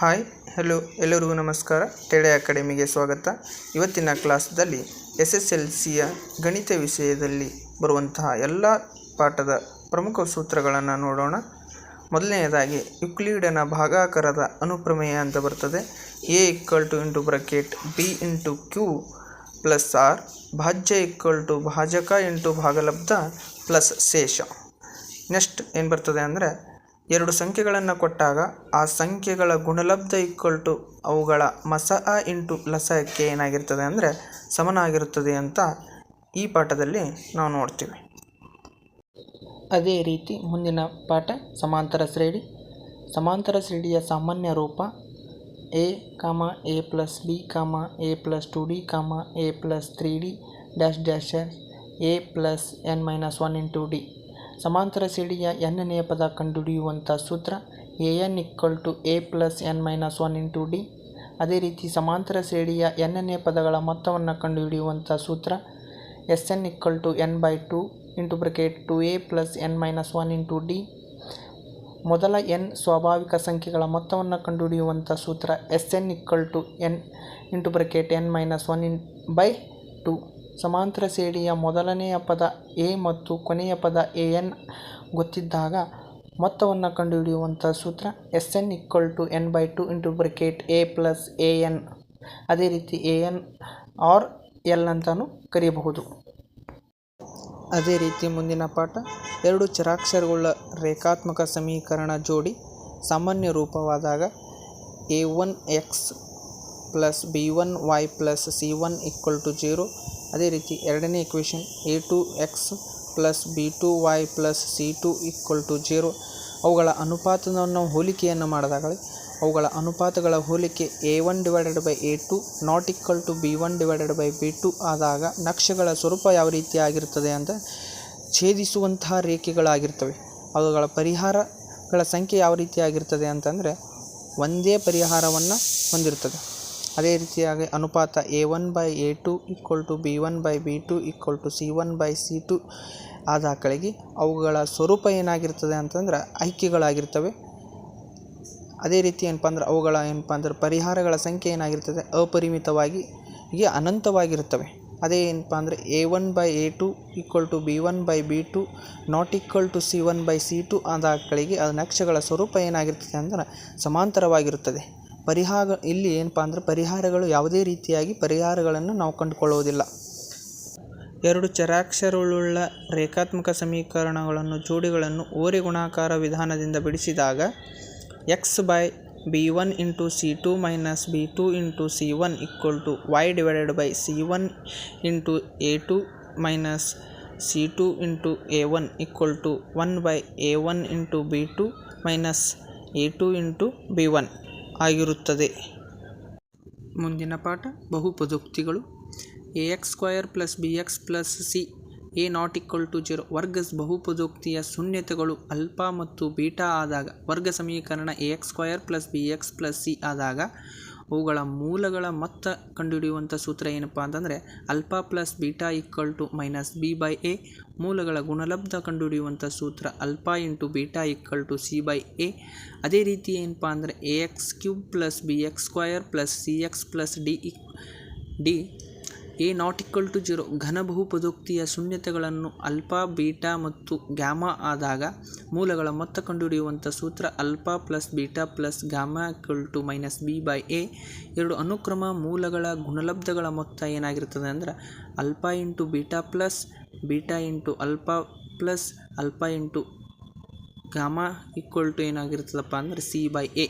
Hi, hello, ಎಲ್ಲರಿಗೂ ನಮಸ್ಕಾರ. ಟೆಡೆ ಅಕಾಡೆಮಿಗೆ ಸ್ವಾಗತ. ಇವತ್ತಿನ ಕ್ಲಾಸ್ದಲ್ಲಿ ಎಸ್ ಎಸ್ ಎಲ್ ಸಿಯ ಗಣಿತ ವಿಷಯದಲ್ಲಿ ಬರುವಂತಹ ಎಲ್ಲ ಪಾಠದ ಪ್ರಮುಖ ಸೂತ್ರಗಳನ್ನು ನೋಡೋಣ. ಮೊದಲನೆಯದಾಗಿ ಯುಕ್ಲಿಡನ ಭಾಗಾಕಾರದ ಅನುಪ್ರಮೇಯ ಅಂತ ಬರ್ತದೆ. A equal to into bracket B into Q plus R, ಭಾಜ್ಯ equal to ಭಾಜಕ ಇಂಟು ಭಾಗಲಬ್ಧ ಪ್ಲಸ್ ಶೇಷ. ನೆಕ್ಸ್ಟ್ ಏನು ಬರ್ತದೆ ಅಂದರೆ ಎರಡು ಸಂಖ್ಯೆಗಳನ್ನು ಕೊಟ್ಟಾಗ ಆ ಸಂಖ್ಯೆಗಳ ಗುಣಲಬ್ಧ ಈಕ್ವಲ್ ಟು ಅವುಗಳ ಮಸಅ ಇಂಟು ಲಸಕ್ಕೆ ಏನಾಗಿರ್ತದೆ ಅಂದರೆ ಸಮನಾಗಿರುತ್ತದೆ ಅಂತ ಈ ಪಾಠದಲ್ಲಿ ನಾವು ನೋಡ್ತೀವಿ. ಅದೇ ರೀತಿ ಮುಂದಿನ ಪಾಠ, ಸಮಾಂತರ ಶ್ರೇಣಿ. ಸಮಾಂತರ ಶ್ರೇಣಿಯ ಸಾಮಾನ್ಯ ರೂಪ A comma A plus B comma A plus two D comma A plus three D dash dash A plus N minus one into D ಸಮಾಂತರ ಸೇಡಿಯ ಎನ್ನನೆಯ ಪದ ಕಂಡುಹಿಡಿಯುವಂಥ ಸೂತ್ರ A N equal to A plus N minus one into D. ಅದೇ ರೀತಿ ಸಮಾಂತರ ಸೇಡಿಯ ಎನ್ನನೆಯ ಪದಗಳ ಮೊತ್ತವನ್ನು ಕಂಡುಹಿಡಿಯುವಂಥ ಸೂತ್ರ S N equal to N by two into bracket two A plus N minus one into D. ಮೊದಲ ಎನ್ ಸ್ವಾಭಾವಿಕ ಸಂಖ್ಯೆಗಳ ಮೊತ್ತವನ್ನು ಕಂಡುಹಿಡಿಯುವಂಥ ಸೂತ್ರ S N equal to N into bracket N minus one in by two. ಸಮಾಂತರ ಸೇಡಿಯ ಮೊದಲನೆಯ ಪದ ಎ ಮತ್ತು ಕೊನೆಯ ಪದ ಎನ್ ಗೊತ್ತಿದ್ದಾಗ ಮೊತ್ತವನ್ನು ಕಂಡುಹಿಡಿಯುವಂಥ ಸೂತ್ರ S N equal to N by two into bracket A plus A N. ಅದೇ ರೀತಿ ಎ ಎನ್ ಆರ್ ಎಲ್ ಅಂತಲೂ ಕರೆಯಬಹುದು ಅದೇ ರೀತಿ ಮುಂದಿನ ಪಾಠ ಎರಡು ಚರಾಕ್ಷರಗಳ ರೇಖಾತ್ಮಕ ಸಮೀಕರಣ ಜೋಡಿ ಸಾಮಾನ್ಯ ರೂಪವಾದಾಗ A one X plus B one Y plus C one equal to zero ಅದೇ ರೀತಿ ಎರಡನೇ equation A two X plus B two Y plus C two equal to zero ಅವುಗಳ ಅನುಪಾತವನ್ನು ಹೋಲಿಕೆಯನ್ನು ಮಾಡಿದಾಗ ಅವುಗಳ ಅನುಪಾತಗಳ ಹೋಲಿಕೆ A one divided by A two not equal to B one divided by B two ಆದಾಗ ನಕ್ಷೆಗಳ ಸ್ವರೂಪ ಯಾವ ರೀತಿ ಆಗಿರ್ತದೆ ಅಂತ ಛೇದಿಸುವಂತಹ ರೇಖೆಗಳಾಗಿರ್ತವೆ. ಅವುಗಳ ಪರಿಹಾರಗಳ ಸಂಖ್ಯೆ ಯಾವ ರೀತಿ ಆಗಿರ್ತದೆ ಅಂತಂದರೆ ಒಂದೇ ಪರಿಹಾರವನ್ನು ಹೊಂದಿರ್ತದೆ. ಅದೇ ರೀತಿಯಾಗಿ ಅನುಪಾತ A one by A two equal to B one by B two equal to C one by C two ಆದ ಆಕಳಿಗೆ ಅವುಗಳ ಸ್ವರೂಪ ಏನಾಗಿರ್ತದೆ ಅಂತಂದ್ರೆ ಐಕ್ಯಗಳಾಗಿರ್ತವೆ ಅದೇ ರೀತಿ ಏನಪ್ಪ ಅಂದ್ರೆ ಅವುಗಳ ಏನಪ್ಪ ಅಂದ್ರೆ ಪರಿಹಾರಗಳ ಸಂಖ್ಯೆ ಏನಾಗಿರ್ತದೆ? ಅಪರಿಮಿತವಾಗಿ ಹೀಗೆ ಅನಂತವಾಗಿರ್ತವೆ ಅದೇ ಏನಪ್ಪ ಅಂದರೆ A one by A two equal to B one by B two not equal to C one by C two ಆದ ಆಕಳಿಗೆ ಅದು ನಕ್ಷೆಗಳ ಸ್ವರೂಪ ಏನಾಗಿರ್ತದೆ ಅಂದ್ರೆ ಸಮಾಂತರವಾಗಿರುತ್ತದೆ. ಪರಿಹಾರ, ಇಲ್ಲಿ ಏನಪ್ಪ ಅಂದ್ರೆ ಪರಿಹಾರಗಳು ಯಾವುದೇ ರೀತಿಯಾಗಿ ಪರಿಹಾರಗಳನ್ನು ನಾವು ಕಂಡುಕೊಳ್ಳುವುದಿಲ್ಲ. ಎರಡು ಚರಾಕ್ಷರುಳ್ಳ ರೇಖಾತ್ಮಕ ಸಮೀಕರಣಗಳನ್ನು, ಜೋಡಿಗಳನ್ನು ಓರೆ ಗುಣಾಕಾರ ವಿಧಾನದಿಂದ ಬಿಡಿಸಿದಾಗ X by B one into C two minus B two into C one equal to Y divided by C one into A two minus C two into A one equal to one by A one into B two minus A two into B one ಆಗಿರುತ್ತದೆ. ಮುಂದಿನ ಪಾಠ ಬಹುಪದೋಕ್ತಿಗಳು A X square plus B X plus C, A not equal to zero. ವರ್ಗ ಬಹುಪದೋಕ್ತಿಯ ಶೂನ್ಯತೆಗಳು ಅಲ್ಪ ಮತ್ತು beta ಆದಾಗ, ವರ್ಗ ಸಮೀಕರಣ A X square plus B X plus C ಆದಾಗ ಅವುಗಳ ಮೂಲಗಳ ಮೊತ್ತ ಕಂಡುಹಿಡಿಯುವಂಥ ಸೂತ್ರ ಏನಪ್ಪ ಅಂತಂದರೆ alpha plus beta equal to minus B by A ಮೂಲಗಳ ಗುಣಲಬ್ಧ ಕಂಡುಹಿಡಿಯುವಂಥ ಸೂತ್ರ alpha into beta equal to C by A. ಅದೇ ರೀತಿ ಏನಪ್ಪ ಅಂದರೆ A X cube plus B X square plus C X plus D ಇಕ್ D A not equal to zero ಘನ ಬಹುಪದೋಕ್ತಿಯ ಶೂನ್ಯತೆಗಳನ್ನು ಅಲ್ಫಾ ಬೀಟಾ ಮತ್ತು ಗ್ಯಾಮಾ ಆದಾಗ ಮೂಲಗಳ ಮೊತ್ತ ಕಂಡುಹಿಡಿಯುವಂಥ ಸೂತ್ರ alpha plus beta plus gamma equal to minus B by A. ಎರಡು ಅನುಕ್ರಮ ಮೂಲಗಳ ಗುಣಲಬ್ಧಗಳ ಮೊತ್ತ ಏನಾಗಿರ್ತದೆ ಅಂದ್ರೆ alpha into beta plus beta into alpha plus alpha into gamma equal to ಏನಾಗಿರ್ತದಪ್ಪ ಅಂದರೆ ಸಿ ಬೈ ಎ.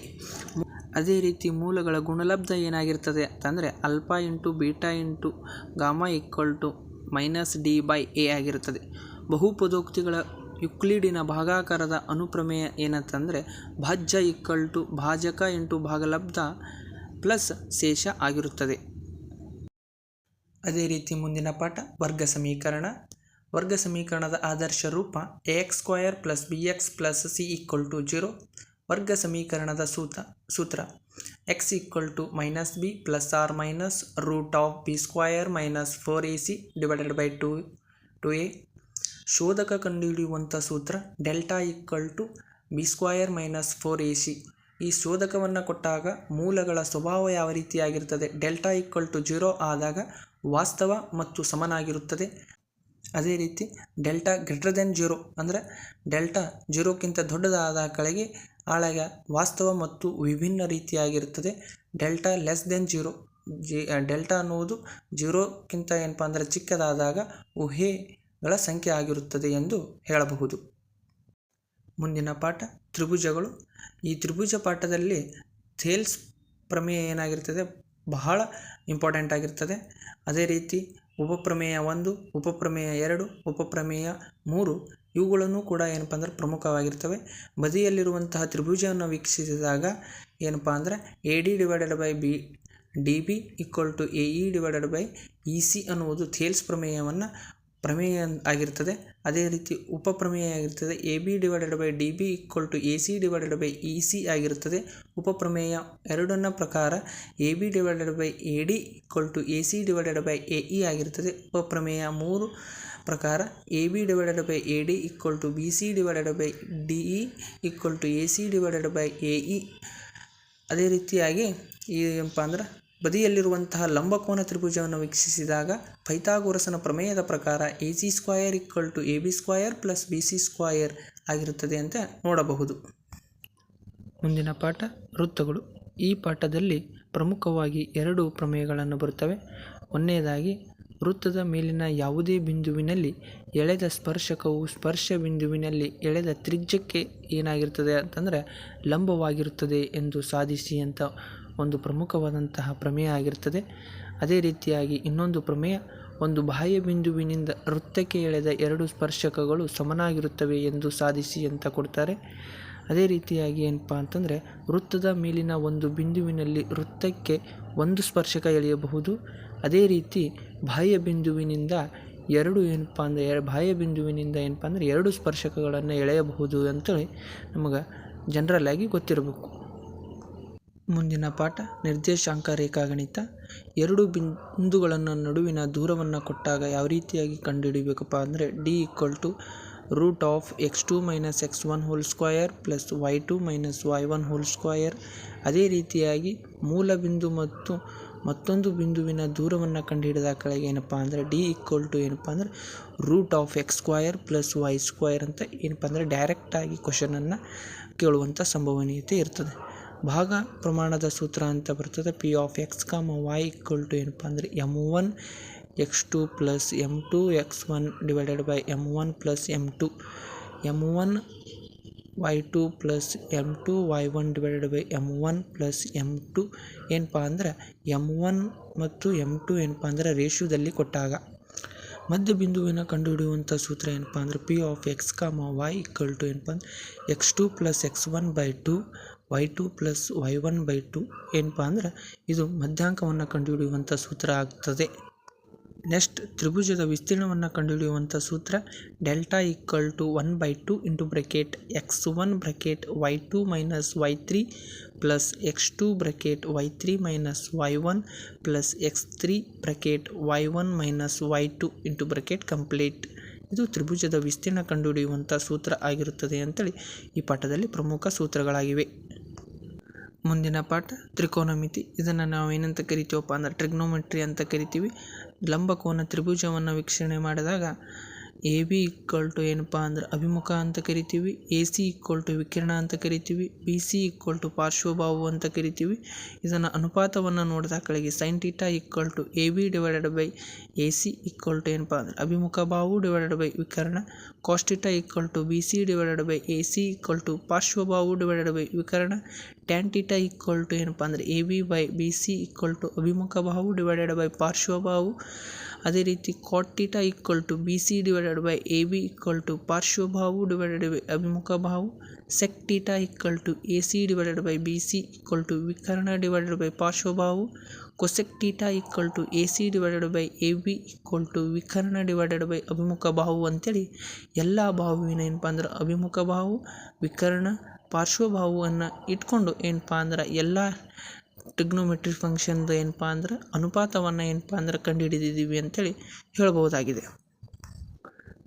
ಅದೇ ರೀತಿ ಮೂಲಗಳ ಗುಣಲಬ್ಧ ಏನಾಗಿರ್ತದೆ ಅಂತಂದರೆ alpha into beta into gamma equal to minus D by A ಆಗಿರುತ್ತದೆ ಬಹುಪದೋಕ್ತಿಗಳ ಯುಕ್ಲಿಡಿನ ಭಾಗಾಕಾರದ ಅನುಪ್ರಮೇಯ ಏನಂತಂದರೆ ಭಾಜ್ಯ ಈಕ್ವಲ್ ಟು ಭಾಜಕ ಇಂಟು ಭಾಗಲಬ್ಧ ಪ್ಲಸ್ ಶೇಷ ಆಗಿರುತ್ತದೆ. ಅದೇ ರೀತಿ ಮುಂದಿನ ಪಾಠ ವರ್ಗ ಸಮೀಕರಣ. ವರ್ಗ ಸಮೀಕರಣದ ಆದರ್ಶ ರೂಪ A X square plus B X plus C equal to zero. ವರ್ಗ ಸಮೀಕರಣದ ಸೂತ್ರ ಸೂತ್ರ. X equal to minus B plus or minus root of B square minus four A C divided by two two A ಶೋಧಕ ಕಂಡುಹಿಡಿಯುವಂಥ ಸೂತ್ರ delta equal to B square minus four A C ಈ ಶೋಧಕವನ್ನು ಕೊಟ್ಟಾಗ ಮೂಲಗಳ ಸ್ವಭಾವ ಯಾವ ರೀತಿಯಾಗಿರುತ್ತದೆ? ಡೆಲ್ಟಾ ಈಕ್ವಲ್ ಟು ಜೀರೋ ಆದಾಗ ವಾಸ್ತವ ಮತ್ತು ಸಮನಾಗಿರುತ್ತದೆ. ಅದೇ ರೀತಿ ಡೆಲ್ಟಾ ಗ್ರೇಟರ್ ದೆನ್ ಜೀರೋ ಅಂದರೆ ಡೆಲ್ಟಾ ಜೀರೋಕ್ಕಿಂತ ದೊಡ್ಡದಾದ ಕೆಳಗೆ ಆಳಗ ವಾಸ್ತವ ಮತ್ತು ವಿಭಿನ್ನ ರೀತಿಯಾಗಿರುತ್ತದೆ. ಡೆಲ್ಟಾ ಲೆಸ್ ದೆನ್ ಜೀರೋ ಜಿ ಡೆಲ್ಟಾ ಅನ್ನುವುದು ಜೀರೋಕ್ಕಿಂತ ಏನಪ್ಪ ಅಂದರೆ ಚಿಕ್ಕದಾದಾಗ ಊಹೆಗಳ ಸಂಖ್ಯೆ ಆಗಿರುತ್ತದೆ ಎಂದು ಹೇಳಬಹುದು. ಮುಂದಿನ ಪಾಠ, ತ್ರಿಭುಜಗಳು. ಈ ತ್ರಿಭುಜ ಪಾಠದಲ್ಲಿ ಥೇಲ್ಸ್ ಪ್ರಮೇಯ ಏನಾಗಿರ್ತದೆ? ಬಹಳ ಇಂಪಾರ್ಟೆಂಟ್ ಆಗಿರ್ತದೆ. ಅದೇ ರೀತಿ ಉಪಪ್ರಮೇಯ ಒಂದು, ಉಪಪ್ರಮೇಯ ಎರಡು, ಉಪಪ್ರಮೇಯ ಮೂರು ಇವುಗಳನ್ನು ಕೂಡ ಏನಪ್ಪ ಅಂದ್ರೆ ಪ್ರಮುಖವಾಗಿರ್ತವೆ. ಬದಿಯಲ್ಲಿರುವಂತಹ ತ್ರಿಭುಜವನ್ನು ವೀಕ್ಷಿಸಿದಾಗ ಏನಪ್ಪ ಅಂದರೆ A D divided by B D B equal to A E divided by E C ಅನ್ನುವುದು ಥೇಲ್ಸ್ ಪ್ರಮೇಯವನ್ನು ಪ್ರಮೇಯ ಆಗಿರ್ತದೆ ಅದೇ ರೀತಿ ಉಪಪ್ರಮೇಯ ಆಗಿರ್ತದೆ A B divided by D B equal to A C divided by E C ಆಗಿರುತ್ತದೆ. ಉಪಪ್ರಮೇಯ ಎರಡನ್ನ ಪ್ರಕಾರ A B divided by A D equal to A C divided by A E ಆಗಿರುತ್ತದೆ. ಉಪಪ್ರಮೇಯ ಮೂರು ಪ್ರಕಾರ A B divided by A D equal to B C divided by D E equal to A C divided by A E. ಅದೇ ರೀತಿಯಾಗಿ ಏನಪ್ಪ ಅಂದ್ರೆ ಬದಿಯಲ್ಲಿರುವಂತಹ ಲಂಬಕೋನ ತ್ರಿಭುಜವನ್ನು ವೀಕ್ಷಿಸಿದಾಗ ಪೈಥಾಗೋರಸನ ಪ್ರಮೇಯದ ಪ್ರಕಾರ A C square equal to A B square plus B C square ಆಗಿರುತ್ತದೆ ಅಂತ ನೋಡಬಹುದು. ಮುಂದಿನ ಪಾಠ, ವೃತ್ತಗಳು. ಈ ಪಾಠದಲ್ಲಿ ಪ್ರಮುಖವಾಗಿ ಎರಡು ಪ್ರಮೇಯಗಳನ್ನು ಬರುತ್ತವೆ. ಒಂದನೇದಾಗಿ, ವೃತ್ತದ ಮೇಲಿನ ಯಾವುದೇ ಬಿಂದುವಿನಲ್ಲಿ ಎಳೆದ ಸ್ಪರ್ಶಕವು ಸ್ಪರ್ಶ ಬಿಂದುವಿನಲ್ಲಿ ಎಳೆದ ತ್ರಿಜ್ಯಕ್ಕೆ ಏನಾಗಿರ್ತದೆ ಅಂತಂದರೆ ಲಂಬವಾಗಿರುತ್ತದೆ ಎಂದು ಸಾಧಿಸಿ ಅಂತ ಒಂದು ಪ್ರಮುಖವಾದಂತಹ ಪ್ರಮೇಯ ಆಗಿರ್ತದೆ. ಅದೇ ರೀತಿಯಾಗಿ ಇನ್ನೊಂದು ಪ್ರಮೇಯ, ಒಂದು ಬಾಹ್ಯ ಬಿಂದುವಿನಿಂದ ವೃತ್ತಕ್ಕೆ ಎಳೆದ ಎರಡು ಸ್ಪರ್ಶಕಗಳು ಸಮನಾಗಿರುತ್ತವೆ ಎಂದು ಸಾಧಿಸಿ ಅಂತ ಕೊಡ್ತಾರೆ. ಅದೇ ರೀತಿಯಾಗಿ ಏನಪ್ಪ ಅಂತಂದರೆ, ವೃತ್ತದ ಮೇಲಿನ ಒಂದು ಬಿಂದುವಿನಲ್ಲಿ ವೃತ್ತಕ್ಕೆ ಒಂದು ಸ್ಪರ್ಶಕ ಎಳೆಯಬಹುದು. ಅದೇ ರೀತಿ ಬಾಹ್ಯ ಬಿಂದುವಿನಿಂದ ಎರಡು ಏನಪ್ಪ ಅಂದರೆ ಬಾಹ್ಯ ಬಿಂದುವಿನಿಂದ ಏನಪ್ಪ ಅಂದರೆ ಎರಡು ಸ್ಪರ್ಶಕಗಳನ್ನು ಎಳೆಯಬಹುದು ಅಂತೇಳಿ ನಮಗೆ ಜನರಲ್ ಗೊತ್ತಿರಬೇಕು. ಮುಂದಿನ ಪಾಠ. ನಿರ್ದೇಶಾಂಕ ರೇಖಾಗಣಿತ ಎರಡು ಬಿಂದುಗಳನ್ನು ನಡುವಿನ ದೂರವನ್ನು ಕೊಟ್ಟಾಗ ಯಾವ ರೀತಿಯಾಗಿ ಕಂಡುಹಿಡಿಬೇಕಪ್ಪ ಅಂದರೆ D equal to root of X two minus X one whole square plus Y two minus Y one whole square ಅದೇ ರೀತಿಯಾಗಿ ಮೂಲ ಬಿಂದು ಮತ್ತು ಮತ್ತೊಂದು ಬಿಂದುವಿನ ದೂರವನ್ನು ಕಂಡುಹಿಡಿದ ಕೆಳಗೆ ಏನಪ್ಪ ಅಂದರೆ ಡಿ ಈಕ್ವಲ್ ಟು ಏನಪ್ಪ ಅಂದರೆ root of X square plus Y square ಅಂತ ಏನಪ್ಪ ಅಂದರೆ ಡೈರೆಕ್ಟಾಗಿ ಕ್ವಶನನ್ನು ಕೇಳುವಂಥ ಸಂಭವನೀಯತೆ ಇರ್ತದೆ. ಭಾಗ ಪ್ರಮಾಣದ ಸೂತ್ರ ಅಂತ ಬರ್ತದೆ. P of X comma Y equal to ಏನಪ್ಪ ಅಂದರೆ M one X two plus M two X one divided by M one plus M two M one Y two plus M two Y one divided by M one plus M two ಏನಪ್ಪ ಅಂದ್ರೆ M one ಮತ್ತು M two ಏನಪ್ಪ ಅಂದರೆ ರೇಷ್ಯೂದಲ್ಲಿ ಕೊಟ್ಟಾಗ. ಮಧ್ಯ ಬಿಂದುವಿನ ಕಂಡುಹಿಡಿಯುವಂಥ ಸೂತ್ರ ಏನಪ್ಪ ಅಂದರೆ P of X comma Y equal to ಏನಪ್ಪ ಅಂದ್ರೆ X two plus X one by two Y two plus Y one by two ಏನಪ್ಪ ಅಂದ್ರೆ ಇದು ಮಧ್ಯಾಂಕವನ್ನು ಕಂಡುಹಿಡಿಯುವಂಥ ಸೂತ್ರ ಆಗ್ತದೆ. ನೆಕ್ಸ್ಟ್ ತ್ರಿಭುಜದ ವಿಸ್ತೀರ್ಣವನ್ನು ಕಂಡುಹಿಡಿಯುವಂಥ ಸೂತ್ರ delta equal to one by two into bracket X one bracket Y two minus Y three plus X two bracket Y three minus Y one plus X three bracket Y one minus Y two into bracket complete ಇದು ತ್ರಿಭುಜದ ವಿಸ್ತೀರ್ಣ ಕಂಡುಹಿಡಿಯುವಂಥ ಸೂತ್ರ ಆಗಿರುತ್ತದೆ ಅಂತೇಳಿ ಈ ಪಾಠದಲ್ಲಿ ಪ್ರಮುಖ ಸೂತ್ರಗಳಾಗಿವೆ. ಮುಂದಿನ ಪಾಠ ತ್ರಿಕೋನಮಿತಿ. ಇದನ್ನು ನಾವು ಏನಂತ ಕರಿತೀವಪ್ಪ ಅಂದ್ರೆ ಟ್ರಿಗ್ನೋಮೆಟ್ರಿ ಅಂತ ಕರಿತೀವಿ. ಲಂಬಕೋನ ತ್ರಿಭುಜವನ್ನು ವೀಕ್ಷಣೆ ಮಾಡಿದಾಗ ಎ ಬಿ ಈಕ್ವಲ್ ಟು ಏನಪ್ಪ ಅಂದ್ರೆ ಅಭಿಮುಖ ಅಂತ ಕರಿತೀವಿ. ಎ ಸಿ ಈಕ್ವಲ್ ಟು ವಿಕಿರಣ ಅಂತ ಕರಿತೀವಿ. ಬಿ ಸಿ ಈಕ್ವಲ್ ಟು ಪಾರ್ಶ್ವಭಾವು ಅಂತ ಕರಿತೀವಿ. ಇದನ್ನು ಅನುಪಾತವನ್ನು ನೋಡಿದಾಗ ಕಳಿಗೆ sine theta equal to A B divided by A C equal to ಏನಪ್ಪ ಅಂದ್ರೆ ಅಭಿಮುಖ ಬಾವು divided by ವಿಕರ್ಣ. Equal to B C divided by A C equal to ಪಾರ್ಶ್ವಭಾವು divided by ವಿಕರ್ಣ. ಟ್ಯಾನ್ ಟೀಟಾ ಈಕ್ವಲ್ ಟು ಏನಪ್ಪ ಅಂದರೆ A B by B C equal to ಅಭಿಮುಖ ಬಾಹು divided by ಪಾರ್ಶ್ವಭಾವು ಅದೇ ರೀತಿ cot theta equal to B C divided by A B equal to ಪಾರ್ಶ್ವಭಾವು divided by ಅಭಿಮುಖ ಬಾಹು sec theta equal to A C divided by B C equal to ವಿಕರ್ಣ divided by ಪಾರ್ಶ್ವಭಾವು cosec theta equal to A C divided by A B equal to ವಿಕರ್ಣ divided by ಅಭಿಮುಖ ಬಾಹು ಅಂತೇಳಿ ಎಲ್ಲ ಬಾಹುವಿನ ಏನಪ್ಪ ಅಂದ್ರೆ ಅಭಿಮುಖ ಬಾಹು, ವಿಕರ್ಣ ಪಾರ್ಶ್ವಭಾವವನ್ನು ಇಟ್ಕೊಂಡು ಏನಪ್ಪ ಅಂದ್ರೆ ಎಲ್ಲ ಟಿಗ್ನೋಮೆಟ್ರಿಕ್ ಫಂಕ್ಷನ್ದು ಏನಪ್ಪ ಅಂದ್ರೆ ಅನುಪಾತವನ್ನು ಏನಪ್ಪ ಅಂದ್ರೆ ಕಂಡುಹಿಡಿದಿದ್ದೀವಿ ಅಂತೇಳಿ ಹೇಳ್ಬೋದಾಗಿದೆ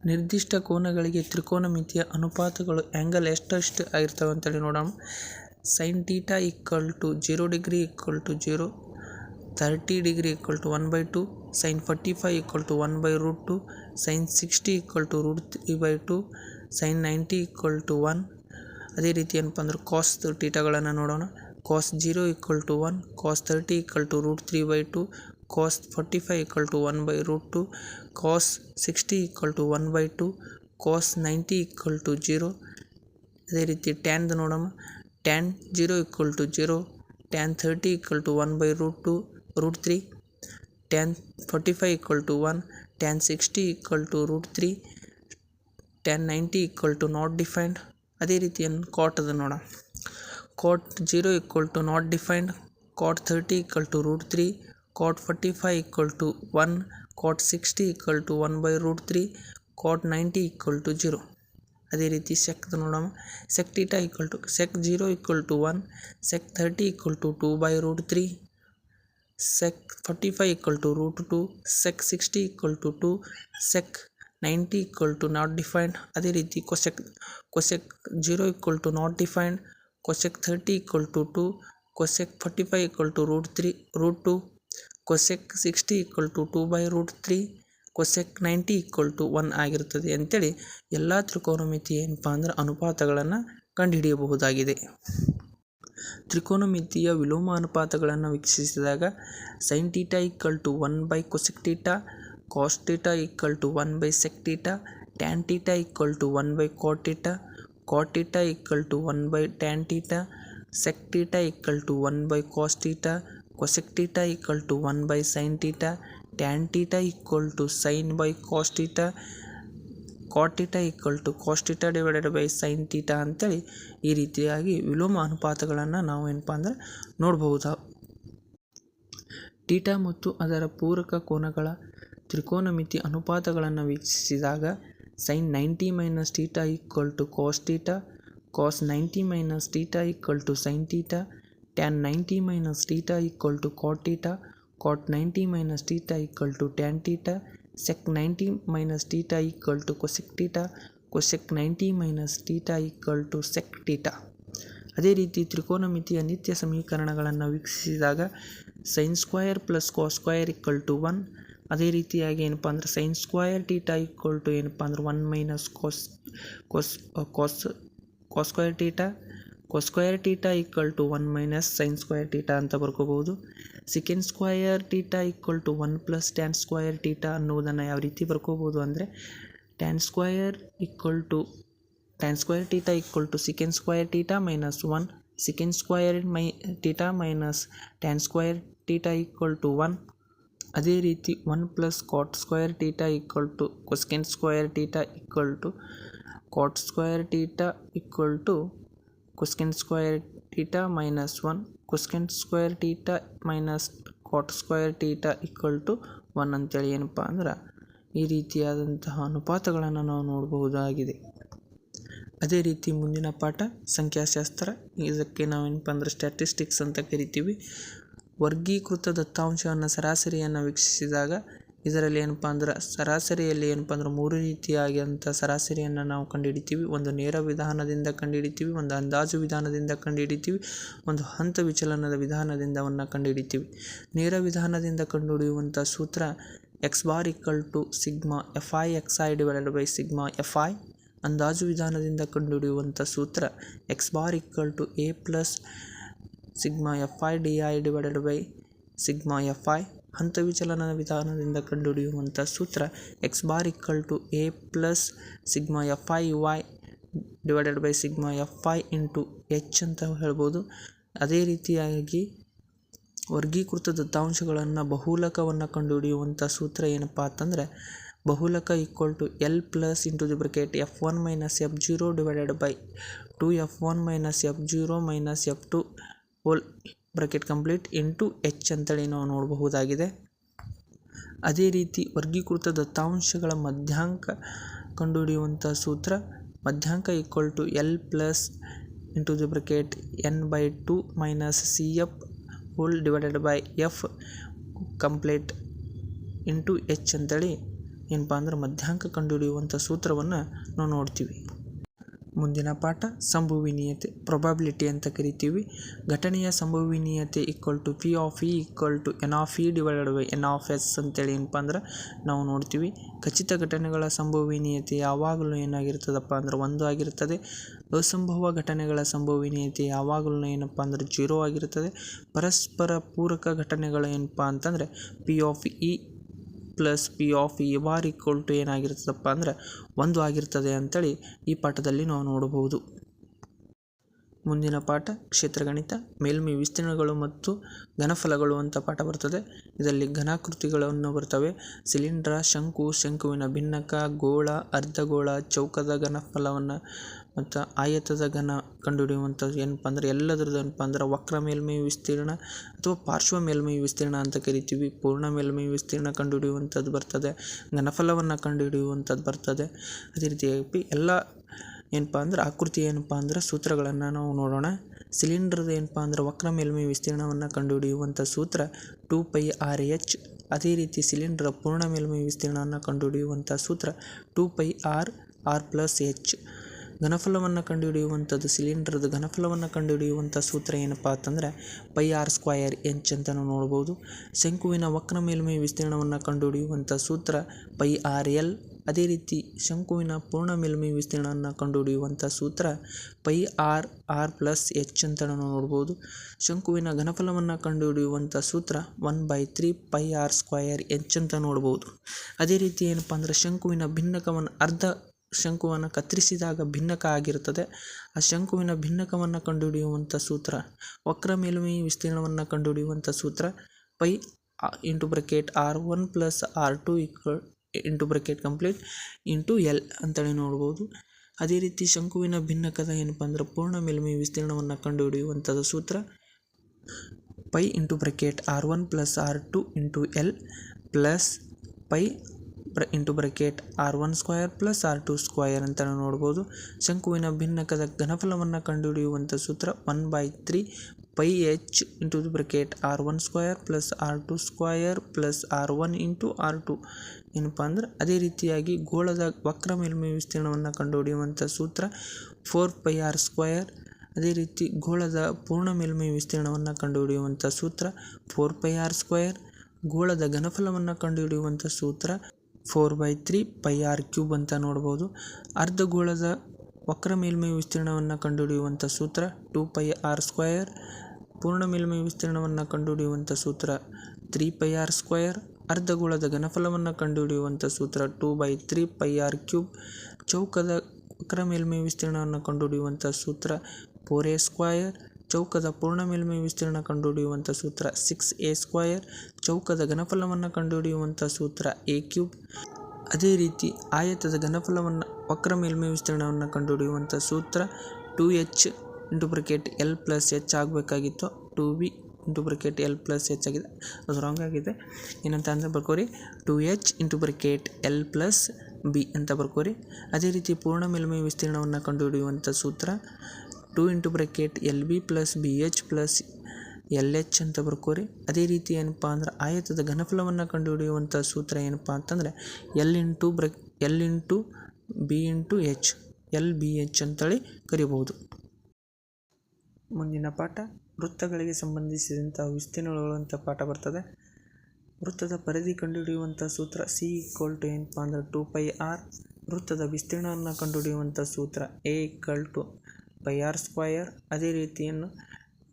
ನಿರ್ದಿಷ್ಟ ಕೋನಗಳಿಗೆ ತ್ರಿಕೋನಮಿತಿಯ ಅನುಪಾತಗಳು ಆ್ಯಂಗಲ್ ಎಷ್ಟೆಷ್ಟು ಆಗಿರ್ತವೆ ಅಂತೇಳಿ ನೋಡೋಣ. Sine theta equal to zero degree equal to zero thirty degree equal to one by two sine forty five equal to one by root two sine sixty equal to root three by two sine ninety equal to one ಅದೇ ರೀತಿ ಏನಪ್ಪ ಅಂದ್ರೆ cos ಟೀಟಾಗಳನ್ನು ನೋಡೋಣ cos zero equal to one cos thirty equal to root three by two cos forty five equal to one by root two cos sixty equal to one by two cos ninety equal to zero ಅದೇ ರೀತಿ ಟ್ಯಾನ್ದು ನೋಡೋಣ tan zero equal to zero tan thirty equal to one by root two root three tan forty five equal to one tan sixty equal to root three tan ninety equal to not defined ಅದೇ ರೀತಿಯನ್ನು cot ಅದು ನೋಡೋಣ cot zero equal to not defined cot thirty equal to root three cot forty five equal to one cot sixty equal to one by root three cot ninety equal to zero ಅದೇ ರೀತಿ ಸೆಕ್ದು ನೋಡೋಣ sec theta equal to sec zero equal to one sec thirty equal to two by root three sec forty five equal to root two sec sixty to to two sec ninety to not defined ಅದೇ ರೀತಿ cosec cosec zero equal to not defined cosec thirty equal to two cosec forty five equal to root three root two cosec sixty equal to two by root three cosec ninety equal to one ಆಗಿರುತ್ತದೆ ಅಂತೇಳಿ ಎಲ್ಲ ತ್ರಿಕೋನಮಿತಿ ಏನಪ್ಪಾ ಅಂದ್ರೆ ಅನುಪಾತಗಳನ್ನು ಕಂಡುಹಿಡಿಯಬಹುದಾಗಿದೆ. ತ್ರಿಕೋನಮಿತಿಯ ವಿಲೋಮ ಅನುಪಾತಗಳನ್ನು ವೀಕ್ಷಿಸಿದಾಗ sine theta equal to one by cosec theta cos theta equal to one by sec theta tan theta equal to one by cot theta cot theta equal to one by tan theta sec theta equal to one by cos theta cosec theta cot theta equal to cos theta divided by sine theta ಅಂತೇಳಿ ಈ ರೀತಿಯಾಗಿ ವಿಲೋಮ ಅನುಪಾತಗಳನ್ನು ನಾವು ಏನಪ್ಪ ಅಂದರೆ ನೋಡಬಹುದು. Theta ಮತ್ತು ಅದರ ಪೂರಕ ಕೋನಗಳ ತ್ರಿಕೋನಮಿತಿ ಅನುಪಾತಗಳನ್ನು ವೀಕ್ಷಿಸಿದಾಗ sine ninety minus theta equal to cos cos ninety minus theta equal to sine theta tan ninety minus theta equal to cot theta cot ninety minus theta equal to tan theta sec ninety minus theta equal to cosec theta cosec ninety minus theta equal to sec theta ಅದೇ ರೀತಿ ತ್ರಿಕೋನಮಿತಿಯ ನಿತ್ಯ ಸಮೀಕರಣಗಳನ್ನು ವೀಕ್ಷಿಸಿದಾಗ sine square plus cos square equal to one ಅದೇ ರೀತಿಯಾಗಿ ಏನಪ್ಪ ಅಂದ್ರೆ sine square theta equal to ಏನಪ್ಪ ಅಂದ್ರೆ one minus cos cos cos cos square theta square theta equal to one minus sine square theta ಅಂತ ಬರ್ಕೋಬೋದು second square theta equal to one plus tan square theta ಅನ್ನೋದನ್ನು ಯಾವ ರೀತಿ ಬರ್ಕೋಬೋದು ಅಂದರೆ tan square equal to tan square theta equal to second square theta minus one second square my theta minus tan square theta equal to one ಅದೇ ರೀತಿ one plus cot square theta equal to cosecant square theta equal to cot square theta equal to cosecant square theta minus one cosecant square theta minus cot square theta equal to one ಅಂತೇಳಿ ಏನಪ್ಪ ಅಂದ್ರೆ ಈ ರೀತಿಯಾದಂತಹ ಅನುಪಾತಗಳನ್ನು ನಾವು ನೋಡಬಹುದಾಗಿದೆ. ಅದೇ ರೀತಿ ಮುಂದಿನ ಪಾಠ ಸಂಖ್ಯಾಶಾಸ್ತ್ರ. ಇದಕ್ಕೆ ನಾವೇನಪ್ಪ ಅಂದ್ರೆ ಸ್ಟ್ಯಾಟಿಸ್ಟಿಕ್ಸ್ ಅಂತ ಕರಿತೀವಿ. ವರ್ಗೀಕೃತ ದತ್ತಾಂಶವನ್ನು ಸರಾಸರಿಯನ್ನು ವೀಕ್ಷಿಸಿದಾಗ ಇದರಲ್ಲಿ ಏನಪ್ಪ ಅಂದ್ರೆ ಸರಾಸರಿಯಲ್ಲಿ ಏನಪ್ಪ ಅಂದ್ರೆ ಮೂರು ರೀತಿಯಾಗಿಂಥ ಸರಾಸರಿಯನ್ನು ನಾವು ಕಂಡುಹಿಡಿತೀವಿ. ಒಂದು ನೇರ ವಿಧಾನದಿಂದ ಕಂಡುಹಿಡಿತೀವಿ, ಒಂದು ಅಂದಾಜು ವಿಧಾನದಿಂದ ಕಂಡುಹಿಡಿತೀವಿ, ಒಂದು ಹಂತ ವಿಚಲನದ ವಿಧಾನದಿಂದ ಅವನ್ನು ಕಂಡುಹಿಡಿತೀವಿ. ನೇರ ವಿಧಾನದಿಂದ ಕಂಡುಹಿಡಿಯುವಂಥ ಸೂತ್ರ X bar equal to sigma F I X I divided by sigma F I ಅಂದಾಜು ವಿಧಾನದಿಂದ ಕಂಡುಹಿಡಿಯುವಂಥ ಸೂತ್ರ X bar equal to A plus sigma F I D I divided by sigma F I ಹಂತ ವಿಚಲನ ವಿಧಾನದಿಂದ ಕಂಡುಹಿಡಿಯುವಂಥ ಸೂತ್ರ X bar equal to A plus sigma F I Y divided by sigma F I into H ಅಂತ ಹೇಳ್ಬೋದು. ಅದೇ ರೀತಿಯಾಗಿ ವರ್ಗೀಕೃತ ದತ್ತಾಂಶಗಳನ್ನು ಬಹುಲಕವನ್ನು ಕಂಡುಹಿಡಿಯುವಂಥ ಸೂತ್ರ ಏನಪ್ಪ ಅಂತಂದರೆ ಬಹುಲಕ equal to L plus into the bracket F one minus F zero divided by two F one minus F zero minus F two whole bracket complete into H ಅಂತೇಳಿ ನಾವು ನೋಡಬಹುದಾಗಿದೆ. ಅದೇ ರೀತಿ ವರ್ಗೀಕೃತ ದತ್ತಾಂಶಗಳ ಮಧ್ಯಾಂಕ ಕಂಡುಹಿಡಿಯುವಂಥ ಸೂತ್ರ, ಮಧ್ಯಾಂಕ equal to L plus into the bracket N by two minus C F whole divided by F complete into H ಅಂತೇಳಿ ಏನಪ್ಪ ಅಂದ್ರೆ ಮಧ್ಯಾಂಕ ಕಂಡುಹಿಡಿಯುವಂಥ ಸೂತ್ರವನ್ನು ನಾವು ನೋಡ್ತೀವಿ. ಮುಂದಿನ ಪಾಠ ಸಂಭವನೀಯತೆ ಪ್ರೊಬಾಬಿಲಿಟಿ ಅಂತ ಕರಿತೀವಿ. ಘಟನೆಯ ಸಂಭವನೀಯತೆ equal to P of E equal to N of E divided by N of S ಅಂತೇಳಿ ಏನಪ್ಪ ಅಂದ್ರೆ ನಾವು ನೋಡ್ತೀವಿ. ಖಚಿತ ಘಟನೆಗಳ ಸಂಭವನೀಯತೆ ಯಾವಾಗಲೂ ಏನಾಗಿರ್ತದಪ್ಪ ಅಂದ್ರೆ ಒಂದು ಆಗಿರ್ತದೆ. ಅಸಂಭವ ಘಟನೆಗಳ ಸಂಭವನೀಯತೆ ಯಾವಾಗಲೂ ಏನಪ್ಪ ಅಂದ್ರೆ ಜೀರೋ ಆಗಿರ್ತದೆ. ಪರಸ್ಪರ ಪೂರಕ ಘಟನೆಗಳು ಏನಪ್ಪ ಅಂತಂದರೆ P of E plus P of E bar equal to ಏನಾಗಿರ್ತದಪ್ಪ ಅಂದರೆ ಒಂದು ಆಗಿರ್ತದೆ ಅಂಥೇಳಿ ಈ ಪಾಠದಲ್ಲಿ ನಾವು ನೋಡಬಹುದು. ಮುಂದಿನ ಪಾಠ ಕ್ಷೇತ್ರಗಣಿತ. ಮೇಲ್ಮೈ ವಿಸ್ತೀರ್ಣಗಳು ಮತ್ತು ಘನಫಲಗಳು ಅಂತ ಪಾಠ ಬರ್ತದೆ. ಇದರಲ್ಲಿ ಘನಾಕೃತಿಗಳನ್ನು ಬರ್ತವೆ. ಸಿಲಿಂಡ್ರ, ಶಂಕು, ಶಂಕುವಿನ ಭಿನ್ನಕ, ಗೋಳ, ಅರ್ಧಗೋಳ, ಚೌಕದ ಘನಫಲವನ್ನು ಮತ್ತು ಆಯತದ ಘನ ಕಂಡುಹಿಡಿಯುವಂಥದ್ದು ಏನಪ್ಪ ಅಂದ್ರೆ ಎಲ್ಲದ್ರದ್ದು ಏನಪ್ಪ ಅಂದ್ರೆ ವಕ್ರ ಮೇಲ್ಮೈ ವಿಸ್ತೀರ್ಣ ಅಥವಾ ಪಾರ್ಶ್ವ ಮೇಲ್ಮೈ ವಿಸ್ತೀರ್ಣ ಅಂತ ಕರಿತೀವಿ. ಪೂರ್ಣ ಮೇಲ್ಮೈ ವಿಸ್ತೀರ್ಣ ಕಂಡುಹಿಡಿಯುವಂಥದ್ದು ಬರ್ತದೆ. ಘನಫಲವನ್ನು ಕಂಡುಹಿಡಿಯುವಂಥದ್ದು ಬರ್ತದೆ. ಅದೇ ರೀತಿಯಾಗಿ ಎಲ್ಲ ಏನಪ್ಪ ಅಂದ್ರೆ ಆಕೃತಿ ಏನಪ್ಪ ಅಂದ್ರೆ ಸೂತ್ರಗಳನ್ನು ನಾವು ನೋಡೋಣ. ಸಿಲಿಂಡರ್ದ ಏನಪ್ಪ ಅಂದ್ರೆ ವಕ್ರ ಮೇಲ್ಮೈ ವಿಸ್ತೀರ್ಣವನ್ನು ಕಂಡುಹಿಡಿಯುವಂಥ ಸೂತ್ರ ಟೂ ಪೈ ಆರ್ ಎಚ್. ಅದೇ ರೀತಿ ಸಿಲಿಂಡ್ರ ಪೂರ್ಣ ಮೇಲ್ಮೈ ವಿಸ್ತೀರ್ಣವನ್ನು ಕಂಡುಹಿಡಿಯುವಂಥ ಸೂತ್ರ two pi R R plus H. ಘನಫಲವನ್ನು ಕಂಡುಹಿಡಿಯುವಂಥದ್ದು ಸಿಲಿಂಡರ್ದ ಘನಫಲವನ್ನು ಕಂಡುಹಿಡಿಯುವಂಥ ಸೂತ್ರ ಏನಪ್ಪ ಅಂತಂದರೆ ಪೈ ಆರ್ ಸ್ಕ್ವಯರ್ ಎಂಚ್ ಅಂತ ನೋಡ್ಬೋದು. ಶಂಕುವಿನ ವಕ್ರ ಮೇಲ್ಮೈ ವಿಸ್ತೀರ್ಣವನ್ನು ಕಂಡುಹಿಡಿಯುವಂಥ ಸೂತ್ರ ಪೈ ಆರ್ ಎಲ್ ಅದೇ ರೀತಿ ಶಂಕುವಿನ ಪೂರ್ಣ ಮೇಲ್ಮೈ ವಿಸ್ತೀರ್ಣವನ್ನು ಕಂಡುಹಿಡಿಯುವಂಥ ಸೂತ್ರ pi R R plus H ಅಂತ ನಾವು ನೋಡ್ಬೋದು. ಶಂಕುವಿನ ಘನಫಲವನ್ನು ಕಂಡುಹಿಡಿಯುವಂಥ ಸೂತ್ರ one by three pi R square H ಅಂತ ನೋಡ್ಬೋದು. ಅದೇ ರೀತಿ ಏನಪ್ಪ ಅಂದರೆ ಶಂಕುವಿನ ಭಿನ್ನಕವನ್ನು ಅರ್ಧ ಶಂಕುವನ್ನು ಕತ್ತರಿಸಿದಾಗ ಭಿನ್ನಕ ಆಗಿರುತ್ತದೆ. ಆ ಶಂಕುವಿನ ಭಿನ್ನಕವನ್ನು ಕಂಡುಹಿಡಿಯುವಂಥ ಸೂತ್ರ, ವಕ್ರ ಮೇಲ್ಮೈ ವಿಸ್ತೀರ್ಣವನ್ನು ಕಂಡುಹಿಡಿಯುವಂಥ ಸೂತ್ರ, pi into bracket R one plus R two equal into bracket complete into L ಅಂತೇಳಿ ನೋಡ್ಬೋದು. ಅದೇ ರೀತಿ ಶಂಕುವಿನ ಭಿನ್ನಕದ ಏನಪ್ಪ ಅಂದ್ರೆ ಪೂರ್ಣ ಮೇಲ್ಮೈ ವಿಸ್ತೀರ್ಣವನ್ನು ಕಂಡುಹಿಡಿಯುವಂಥದ್ದು ಸೂತ್ರ, pi into bracket R one plus R two into L plus pi ಬ್ರ into bracket R one square plus R two square ಅಂತ ನೋಡ್ಬೋದು. ಶಂಕುವಿನ ಭಿನ್ನಕದ ಘನಫಲವನ್ನು ಕಂಡುಹಿಡಿಯುವಂಥ ಸೂತ್ರ one by three pi H into bracket R one square plus R two square plus R one into R two ಏನಪ್ಪ ಅಂದ್ರೆ, ಅದೇ ರೀತಿಯಾಗಿ ಗೋಳದ ವಕ್ರ ಮೇಲ್ಮೈ ವಿಸ್ತೀರ್ಣವನ್ನು ಕಂಡುಹಿಡಿಯುವಂಥ ಸೂತ್ರ ಫೋರ್ ಪೈ ಆರ್ ಸ್ಕ್ವಯರ್ ಅದೇ ರೀತಿ ಗೋಳದ ಪೂರ್ಣ ಮೇಲ್ಮೈ ವಿಸ್ತೀರ್ಣವನ್ನು ಕಂಡುಹಿಡಿಯುವಂಥ ಸೂತ್ರ ಫೋರ್ ಪೈ ಆರ್ ಸ್ಕ್ವಯರ್ ಗೋಳದ ಘನಫಲವನ್ನು ಕಂಡುಹಿಡಿಯುವಂಥ ಸೂತ್ರ four by three pi R cube ಅಂತ ನೋಡ್ಬೋದು. ಅರ್ಧಗೋಳದ ವಕ್ರ ಮೇಲ್ಮೈ ವಿಸ್ತೀರ್ಣವನ್ನು ಕಂಡುಹಿಡಿಯುವಂಥ ಸೂತ್ರ ಟೂ ಪೈ ಆರ್ ಸ್ಕ್ವಯರ್ ಪೂರ್ಣ ಮೇಲ್ಮೈ ವಿಸ್ತೀರ್ಣವನ್ನು ಕಂಡುಹಿಡಿಯುವಂಥ ಸೂತ್ರ ತ್ರೀ ಪೈ ಆರ್ ಸ್ಕ್ವಯರ್ ಅರ್ಧಗೋಳದ ಘನಫಲವನ್ನು ಕಂಡುಹಿಡಿಯುವಂಥ ಸೂತ್ರ two by three pi R cube ಚೌಕದ ವಕ್ರ ಮೇಲ್ಮೈ ವಿಸ್ತೀರ್ಣವನ್ನು ಕಂಡುಹಿಡಿಯುವಂಥ ಸೂತ್ರ ಫೋರ್ ಎ ಸ್ಕ್ವಯರ್ ಚೌಕದ ಪೂರ್ಣ ಮೇಲ್ಮೈ ವಿಸ್ತೀರ್ಣ ಕಂಡುಹಿಡಿಯುವಂಥ ಸೂತ್ರ ಸಿಕ್ಸ್ ಎ ಸ್ಕ್ವಯರ್ ಚೌಕದ ಘನಫಲವನ್ನು ಕಂಡುಹಿಡಿಯುವಂಥ ಸೂತ್ರ ಎ ಕ್ಯೂಬ್ ಅದೇ ರೀತಿ ಆಯತದ ಘನಫಲವನ್ನು ವಕ್ರ ಮೇಲ್ಮೈ ವಿಸ್ತೀರ್ಣವನ್ನು ಕಂಡುಹಿಡಿಯುವಂಥ ಸೂತ್ರ two H into bracket L plus H ಆಗಬೇಕಾಗಿತ್ತು. Two B into bracket L plus H ಆಗಿದೆ. ಅದು ರಾಂಗ್ ಆಗಿದೆ. ಏನಂತ ಅಂದರೆ ಬರ್ಕೋರಿ two H into bracket L plus B ಅಂತ ಬರ್ಕೋರಿ. ಅದೇ ರೀತಿ ಪೂರ್ಣ ಮೇಲ್ಮೈ ವಿಸ್ತೀರ್ಣವನ್ನು ಕಂಡುಹಿಡಿಯುವಂಥ ಸೂತ್ರ two into bracket L B plus B H plus L H ಅಂತ ಬರ್ಕೋರಿ. ಅದೇ ರೀತಿ ಏನಪ್ಪ ಅಂದ್ರೆ ಆಯತದ ಘನಫಲವನ್ನು ಕಂಡುಹಿಡಿಯುವಂಥ ಸೂತ್ರ ಏನಪ್ಪ ಅಂತಂದರೆ L into ಬ್ರೆ, L into B into H, L B H ಅಂತೇಳಿ ಕರಿಬಹುದು ಮುಂದಿನ ಪಾಠ, ವೃತ್ತಗಳಿಗೆ ಸಂಬಂಧಿಸಿದಂಥ ವಿಸ್ತೀರ್ಣಗಳು ಪಾಠ ಬರ್ತದೆ. ವೃತ್ತದ ಪರಿಧಿ ಕಂಡುಹಿಡಿಯುವಂಥ ಸೂತ್ರ ಸಿ ಈಕ್ವಲ್ ಟು ಏನಪ್ಪ ಅಂದ್ರೆ ಟು ಪೈ ಆರ್ ವೃತ್ತದ ವಿಸ್ತೀರ್ಣವನ್ನು ಕಂಡುಹಿಡಿಯುವಂಥ ಸೂತ್ರ A equal to pi R square ಅದೇ ರೀತಿಯನ್ನು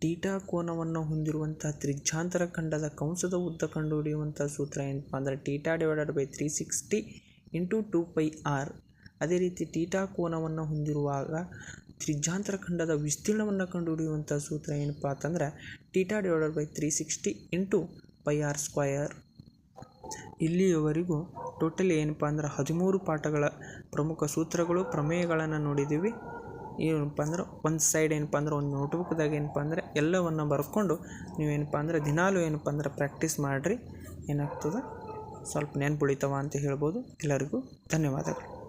ಟೀಟಾ ಕೋನವನ್ನು ಹೊಂದಿರುವಂಥ ತ್ರಿಜ್ಯಾಂತರ ಖಂಡದ ಕಂಸದ ಉದ್ದ ಕಂಡುಹಿಡಿಯುವಂಥ ಸೂತ್ರ ಏನಪ್ಪ ಅಂದರೆ theta divided by three sixty into two pi R. ಅದೇ ರೀತಿ ಟೀಟಾ ಕೋನವನ್ನು ಹೊಂದಿರುವಾಗ ತ್ರಿಜ್ಯಾಂತರ ಖಂಡದ ವಿಸ್ತೀರ್ಣವನ್ನು ಕಂಡುಹಿಡಿಯುವಂಥ ಸೂತ್ರ ಏನಪ್ಪ ಅಂತಂದರೆ theta divided by three sixty into pi R square ಇಲ್ಲಿಯವರೆಗೂ ಟೋಟಲಿ ಏನಪ್ಪ ಅಂದ್ರೆ ಹದಿಮೂರು ಪಾಠಗಳ ಪ್ರಮುಖ ಸೂತ್ರಗಳು ಪ್ರಮೇಯಗಳನ್ನು ನೋಡಿದ್ದೀವಿ. ಏನಪ್ಪ ಅಂದ್ರೆ ಒಂದು ಸೈಡ್ ಏನಪ್ಪ ಅಂದ್ರೆ ಒಂದು ನೋಟ್ಬುಕ್ದಾಗ ಏನಪ್ಪ ಅಂದ್ರೆ ಎಲ್ಲವನ್ನು ಬರ್ಕೊಂಡು ನೀವೇನಪ್ಪ ಅಂದ್ರೆ ದಿನಾಲೂ ಏನಪ್ಪ ಅಂದ್ರೆ ಪ್ರಾಕ್ಟೀಸ್ ಮಾಡಿರಿ, ಏನಾಗ್ತದೆ? ಸ್ವಲ್ಪ ನೆನ್ಪು ಉಳಿತಾವ ಅಂತ ಹೇಳ್ಬೋದು. ಎಲ್ಲರಿಗೂ ಧನ್ಯವಾದಗಳು.